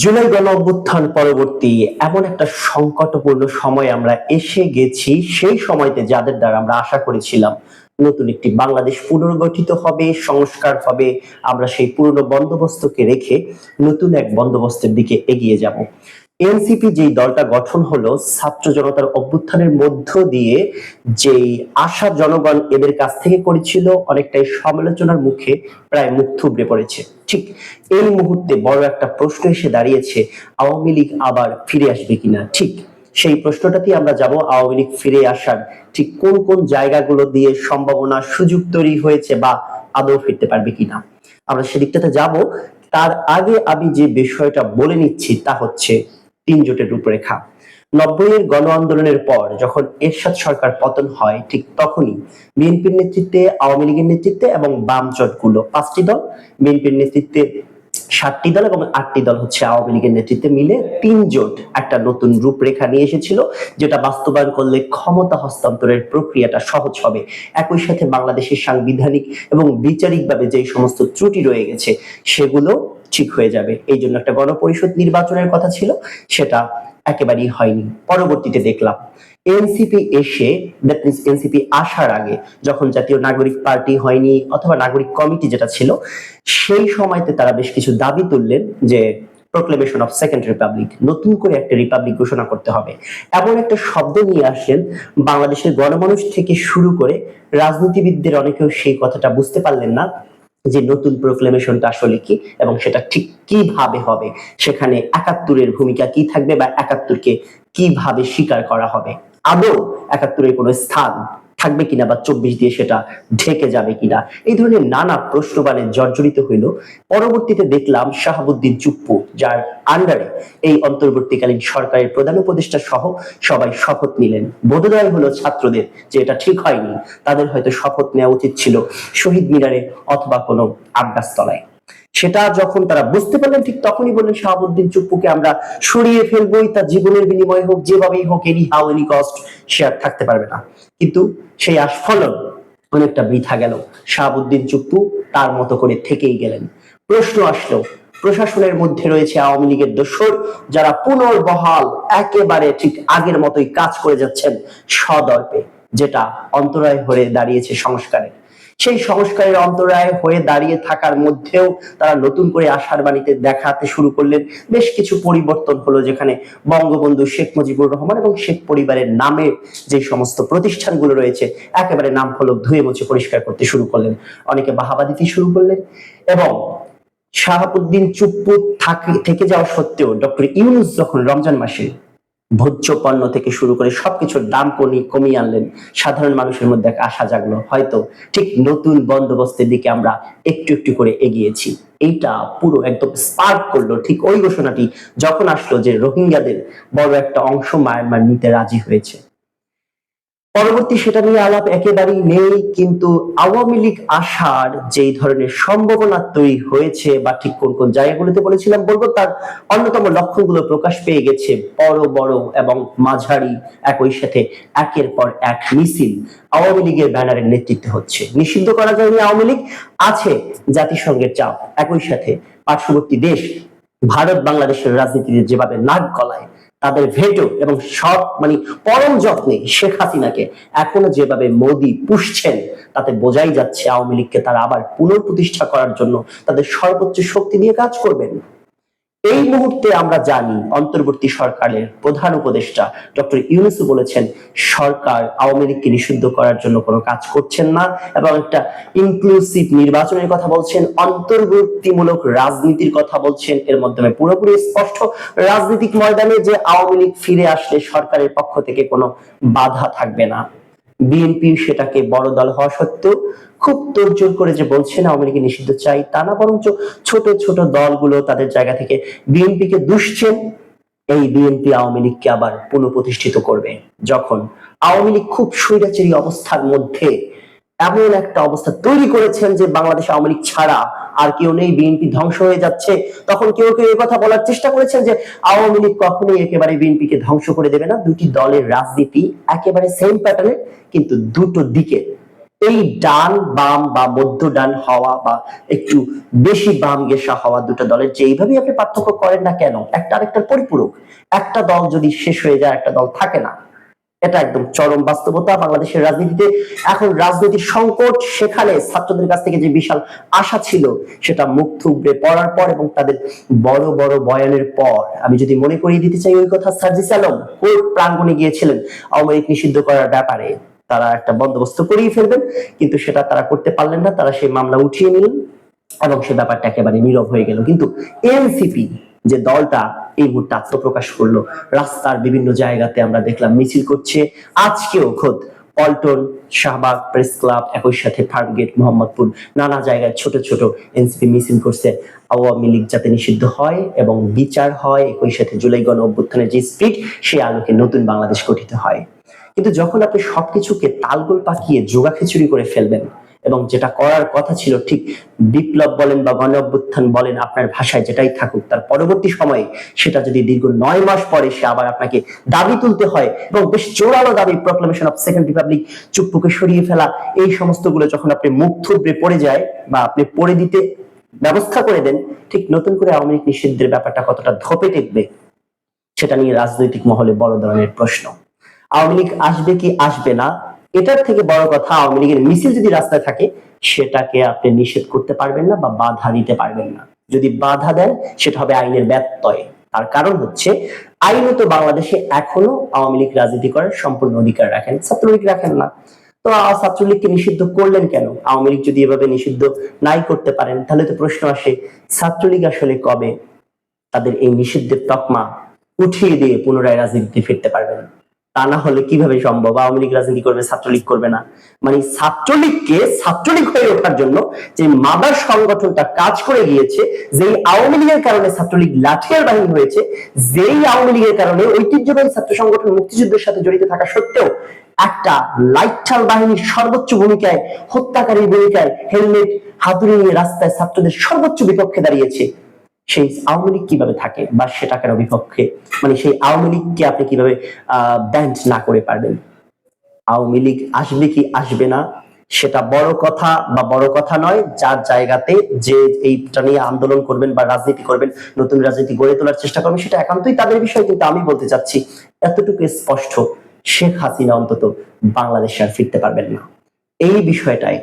জুলাই গণ অভ্যুত্থান পরবর্তী এমন একটা সংকটপূর্ণ সময় আমরা এসে গেছি। সেই সময়তে যাদের দ্বারা আমরা আশা করেছিলাম নতুন একটি বাংলাদেশ পুনর্গঠিত হবে, সংস্কার হবে, আমরা সেই পুরনো বন্দোবস্তকে রেখে নতুন এক বন্দোবস্তের দিকে এগিয়ে যাব। এনসিপি যেই দলটা গঠন হলো ছাত্র জনতার অভ্যুত্থানের মধ্য দিয়ে যেই আশা জনগণ এদের কাছ থেকে করেছিল, অনেকটাই সমালোচনার মুখে প্রায় মুখ থুবড়ে পড়েছে। ঠিক এই মুহূর্তে বড় একটা প্রশ্ন এসে দাঁড়িয়েছে, আওয়ামী লীগ আবার ফিরে আসবে কিনা? ঠিক সেই প্রশ্নটাতেই আমরা যাব, আওয়ামী লীগ ফিরে আসার ঠিক কোন কোন জায়গাগুলো দিয়ে সম্ভাবনা সুযোগ তৈরি হয়েছে বা আদৌ ফিরতে পারবে কিনা? আমরা সেদিকটাতে যাব। তার আগে আমি যে বিষয়টা বলে নিচ্ছি তা হচ্ছে তিন জোটের রূপরেখা। নব্বইয়ের গণ আন্দোলনের পর যখন এরশাদ সরকার পতন হয়, ঠিক তখনই বিএনপির নেতৃত্বে, আওয়ামী লীগের নেতৃত্বে এবং বাম জোটগুলো পাঁচটি দল, বিএনপির নেতৃত্বে সাতটি দল এবং আটটি দল হচ্ছে আওয়ামী লীগের নেতৃত্বে মিলে তিন জোট একটা নতুন রূপরেখা নিয়ে এসেছিল, যেটা বাস্তবায়ন করলে ক্ষমতা হস্তান্তরের প্রক্রিয়াটা সহজ হবে। একই সাথে বাংলাদেশের সাংবিধানিক এবং বিচারিকভাবে যে সমস্ত ত্রুটি রয়ে গেছে, সেগুলো ঠিক হয়ে যাবে। এই জন্য একটা গণপরিষদ নির্বাচনের কথা ছিল, সেটা একেবারেই হয়নি। পরবর্তীতে দেখলাম, এনসিপি এসে দ্যাট মিনস এনসিপি আসার আগে যখন জাতীয় নাগরিক পার্টি হয়নি অথবা নাগরিক কমিটি যেটা ছিল, সেই সময়তে তারা বেশ কিছু দাবি তুললেন যে প্রোক্লেমেশন অফ সেকেন্ড রিপাবলিক নতুন করে একটা রিপাবলিক ঘোষণা করতে হবে। এমন একটা শব্দ নিয়ে আসলেন, বাংলাদেশের গণমানুষ থেকে শুরু করে রাজনীতিবিদদের অনেকেও সেই কথাটা বুঝতে পারলেন না। যে নতুন প্রোক্লেমেশনটা আসলে কি এবং সেটা ঠিক কীভাবে হবে? সেখানে একাত্তরের ভূমিকা কি থাকবে বা একাত্তরকে কীভাবে স্বীকার করা হবে? আদৌ একাত্তরের কোনো স্থান থাকবে কিনা বা চব্বিশ দিয়ে সেটা ঢেকে যাবে কিনা? এই ধরনের নানা প্রশ্নবাণে জর্জরিত হইল। পরবর্তীতে দেখলাম শাহাবুদ্দিন চুপ্পু, যার আন্ডারে এই অন্তর্বর্তীকালীন সরকারের প্রধান উপদেষ্টা সহ সবাই শপথ নিলেন। বোধোদয় হলো ছাত্রদের যে এটা ঠিক হয়নি, তাদের হয়তো শপথ নেওয়া উচিত ছিল শহীদ মিনারে অথবা কোনো আবগাছতলায় সেটা যখন তারা বুঝতে পারলেন, ঠিক তখনই বললেন, শাহাবুদ্দিন চুপ্পুকে আমরা সরিয়ে ফেলবোই, তার জীবনের বিনিময়ে হোক, যেভাবেই হোক এনি হাউ এনি কস্ট সে আর থাকতে পারবে না। কিন্তু সেই আস্ফলন অনেকটা বৃথা গেল। শাহাবুদ্দিন চুপ্পু তার মতো করে থেকেই গেলেন। প্রশ্ন আসলো, প্রশাসনের মধ্যে রয়েছে আওয়ামী লীগের দোসর যারা পুনর্বহাল, একেবারে ঠিক আগের মতোই কাজ করে যাচ্ছেন সদর্পে, যেটা অন্তরায় হয়ে দাঁড়িয়েছে সংস্কারের। সেই সংস্কারের অন্তরায় হয়ে দাঁড়িয়ে থাকার মধ্যেও তারা নতুন করে আশার বাণীতে দেখাতে শুরু করলেন। বেশ কিছু পরিবর্তন হলো যেখানে বঙ্গবন্ধু শেখ মুজিবুর রহমান এবং শেখ পরিবারের নামে যে সমস্ত প্রতিষ্ঠানগুলো রয়েছে, একেবারে নাম ফলক ধুয়ে মুছে পরিষ্কার করতে শুরু করলেন। অনেকে বাহাবা দিতে শুরু করলেন এবং শাহাবুদ্দিন চুপ্পু থাক- থেকে যাওয়া সত্ত্বেও ডক্টর ইউনুস যখন রমজান মাসে ভোজ্য পণ্য থেকে শুরু করে সবকিছুর দাম কমিয়ে কমিয়ে আনলেন। সাধারণ মানুষের মধ্যে এক আশা জাগলো। হয়তো ঠিক নতুন বন্দোবস্তের দিকে আমরা একটু একটু করে এগিয়েছি। এইটা পুরো একদম স্পার্ক করল। ঠিক ওই ঘোষণাটি যখন আসলো যে রোহিঙ্গাদের বড় একটা অংশ মায়ানমার নিতে রাজি হয়েছে। পরবর্তী সেটা নিয়ে আলাপ একেবারেই নেই, কিন্তু আওয়ামী লীগ আসার যেই ধরনের সম্ভাবনা তৈরি হয়েছে বা ঠিক কোন কোন জায়গাগুলোতে বলেছিলাম, বলব তার অন্যতম লক্ষণগুলো প্রকাশ পেয়ে গেছে বড় বড় এবং মাঝারি একই সাথে একের পর এক মিছিল আওয়ামী লীগের ব্যানারের নেতৃত্বে হচ্ছে। নিষিদ্ধ করা যায়নি আওয়ামী লীগ, আছে জাতিসংঘের চাপ। একই সাথে পার্শ্ববর্তী দেশ, ভারত, বাংলাদেশের রাজনীতিতে যেভাবে নাক গলায় তাদের ভেটো এবং সব মানে পরম যত্নে শেখ হাসিনাকে এখনও যেভাবে মোদি পুষছেন, তাতে বোঝাই যাচ্ছে আওয়ামী লীগকে তারা আবার পুনঃপ্রতিষ্ঠা করার জন্য তাদের সর্বোচ্চ শক্তি দিয়ে কাজ করবেন। এই মুহূর্তে আমরা জানি অন্তর্বর্তী সরকারের প্রধান উপদেষ্টা ডক্টর ইউনুসু বলেছেন, সরকার আওয়ামী লীগকে নিষিদ্ধ করার জন্য কোনো কাজ করছেন না এবং একটা ইনক্লুসিভ নির্বাচনের কথা বলছেন, অন্তর্বর্তীমূলক রাজনীতির কথা বলছেন। এর মাধ্যমে পুরোপুরি স্পষ্ট রাজনৈতিক ময়দানে যে আওয়ামী লীগ ফিরে আসলে সরকারের পক্ষ থেকে কোনো বাধা থাকবে না। বিএনপি সেটাকে বড় দল হওয়া সত্ত্বেও খুব তোড়জোড় করে যে বলছেন আওয়ামী লীগের নিষিদ্ধ চাই তা না, বরঞ্চ ছোট ছোট দলগুলো তাদের জায়গা থেকে বিএনপিকে দুষছেন, এই বিএনপি আওয়ামী লীগকে আবার পুনঃপ্রতিষ্ঠিত করবে। যখন আওয়ামী লীগ খুব স্বৈরাচারী অবস্থার মধ্যে এমন একটা অবস্থা তৈরি করেছেন যে বাংলাদেশ আওয়ামী লীগ ছাড়া আর কেউ নেই, বিএনপি ধ্বংস হয়ে যাচ্ছে, তখন কেউ কেউ এই কথা বলার চেষ্টা করেছেন যে আওয়ামী লীগ কখনোই একেবারে বিএনপিকে ধ্বংস করে দেবে না। দুটি দলের রাজনীতি একেবারে সেম প্যাটার্নে কিন্তু দুটো দিকে এই ডান বাম বা মধ্য ডান হওয়া বা একটু বেশি বাম গেসা হওয়া দুটো দলের যে যেইভাবেই আপনি পার্থক্য করেন না কেন, একটা আরেকটার পরিপূরক। একটা দল যদি শেষ হয়ে যায়, একটা দল থাকে না। এটা একদম চরম বাস্তবতা বাংলাদেশের রাজনীতিতে। এখন রাজনৈতিক সংকট সেখানে ছাত্রদের কাছ থেকে যে বিশাল আশা ছিল, সেটা মুখ থুবড়ে পড়ার পর এবং তাদের বড় বড় বয়ানের পর। আমি যদি মনে করিয়ে দিতে চাই ওই কথা, সার্জিস আলম কোর্ট প্রাঙ্গণে গিয়েছিলেন আওয়ামী লীগ নিষিদ্ধ করার ব্যাপারে? তারা একটা বন্দোবস্ত করিয়ে ফেলবেন, কিন্তু সেটা তারা করতে পারলেন না, তারা সেই মামলা উঠিয়ে নিলেন এবং সে ব্যাপারটা একেবারে নীরব হয়ে গেল। কিন্তু এনসিপি যে দলটা এই মুহূর্তে আত্মপ্রকাশ করল, রাস্তার বিভিন্ন জায়গাতে আমরা দেখলাম মিছিল করছে। আজকেও খোদ পল্টন, শাহবাগ প্রেস ক্লাব একই সাথে ফার্মগেট, মোহাম্মদপুর নানা জায়গায় ছোট ছোট এনসিপি মিছিল করছে। আওয়ামী লীগ যাতে নিষিদ্ধ হয় এবং বিচার হয়, একই সাথে জুলাই গণ অভ্যুত্থানের যে স্পিড, সেই আলোকে নতুন বাংলাদেশ গঠিত হয়। কিন্তু যখন আপনি সবকিছুকে তালগোল পাকিয়ে জোগা খিচুড়ি করে ফেলবেন, এবং যেটা করার কথা ছিল ঠিক বিপ্লব বলেন বা গণ অভ্যুত্থান বলেন আপনার ভাষায় যেটাই থাকুক, তার পরবর্তী সময়ে সেটা যদি দীর্ঘ নয় মাস পরে সে আবার আপনাকে দাবি তুলতে হয় এবং বেশ জোরালো দাবি প্রক্লামেশন অফ সেকেন্ড রিপাবলিক চুপ্পুকে সরিয়ে ফেলা, এই সমস্তগুলো যখন আপনি মুখ থুবড়ে পড়ে যায় বা আপনি পড়ে দিতে ব্যবস্থা করে দেন, ঠিক নতুন করে আওয়ামী লীগ নিষিদ্ধের ব্যাপারটা কতটা ধপে টেকবে, সেটা নিয়ে রাজনৈতিক মহলে বড় ধরনের প্রশ্ন। আওয়ামী লীগ আসবে কি আসবে না, এটার থেকে বড় কথা আওয়ামী লীগের মিছিল যদি রাস্তায় থাকে, সেটাকে আপনি নিষেধ করতে পারবেন না বা বাধা দিতে পারবেন না। যদি বাধা দেন, সেটা হবে আইনের ব্যত্যয়। তার কারণ হচ্ছে, আইনত বাংলাদেশে এখনও আওয়ামী লীগ রাজনীতি করার সম্পূর্ণ অধিকার রাখেন, ছাত্রলীগ রাখেন না। তো ছাত্রলীগকে নিষিদ্ধ করলেন কেন? আওয়ামী লীগ যদি এভাবে নিষিদ্ধ নাই করতে পারেন, তাহলে তো প্রশ্ন আসে, ছাত্রলীগ আসলে কবে? তাদের এই নিষিদ্ধের তকমা উঠিয়ে দিয়ে পুনরায় রাজনীতিতে ফিরতে পারবেন তা না হলে কীভাবে সম্ভব? আওয়ামী লীগ রাজনীতি করবে, ছাত্রলীগ করবে না। মানে ছাত্রলীগকে ছাত্রলীগ হয়ে ওঠার জন্য যে মাদার সংগঠনটা কাজ করে গিয়েছে, যেই আওয়ামী লীগের কারণে ছাত্রলীগ লাঠিয়ার বাহিনী হয়েছে, যেই আওয়ামী লীগের কারণে ঐতিহ্যবাহী ছাত্র সংগঠন মুক্তিযুদ্ধের সাথে জড়িত থাকা সত্ত্বেও একটা লাইটাল বাহিনীর সর্বোচ্চ ভূমিকায়, হত্যাকারীর ভূমিকায় হেলমেট, হাতুড়ি নিয়ে রাস্তায় ছাত্রদের সর্বোচ্চ বিপক্ষে দাঁড়িয়েছে। সেই আওয়ামী লীগ কীভাবে থাকে বা সেটাকে বিপক্ষে মানে সেই আওয়ামী লীগকে আপনি কীভাবে ব্যান্ড না করে পারবেন? আওয়ামী লীগ আসবে কি আসবে না, সেটা বড় কথা বা বড় কথা নয়, যার জায়গাতে যে এইটা নিয়ে আন্দোলন করবেন বা রাজনীতি করবেন, নতুন রাজনীতি গড়ে তোলার চেষ্টা করবেন, সেটা একান্তই তাদের বিষয়, কিন্তু আমি বলতে চাচ্ছি, এতটুকু স্পষ্ট, শেখ হাসিনা অন্তত বাংলাদেশে আর ফিরতে পারবেন না। এই বিষয়টাই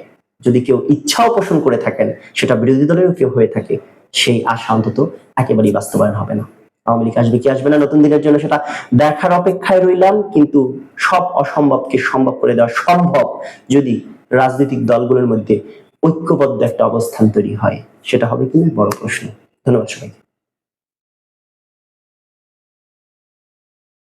যদি কেউ ইচ্ছাও পোষণ করে থাকেন, সেটা বিরোধী দলেরও কেউ হয়ে থাকে সেই আশা অন্তত একেবারেই বাস্তবায়ন হবে না। আওয়ামী লীগ আসবে কি আসবে না নতুন দিনের জন্য সেটা দেখার অপেক্ষায় রইলাম, কিন্তু সব অসম্ভবকে সম্ভব করে দেওয়া সম্ভব যদি রাজনৈতিক দলগুলোর মধ্যে ঐক্যবদ্ধ একটা অবস্থান তৈরি হয়, সেটা হবে কিনা বড় প্রশ্ন। ধন্যবাদ সবাইকে।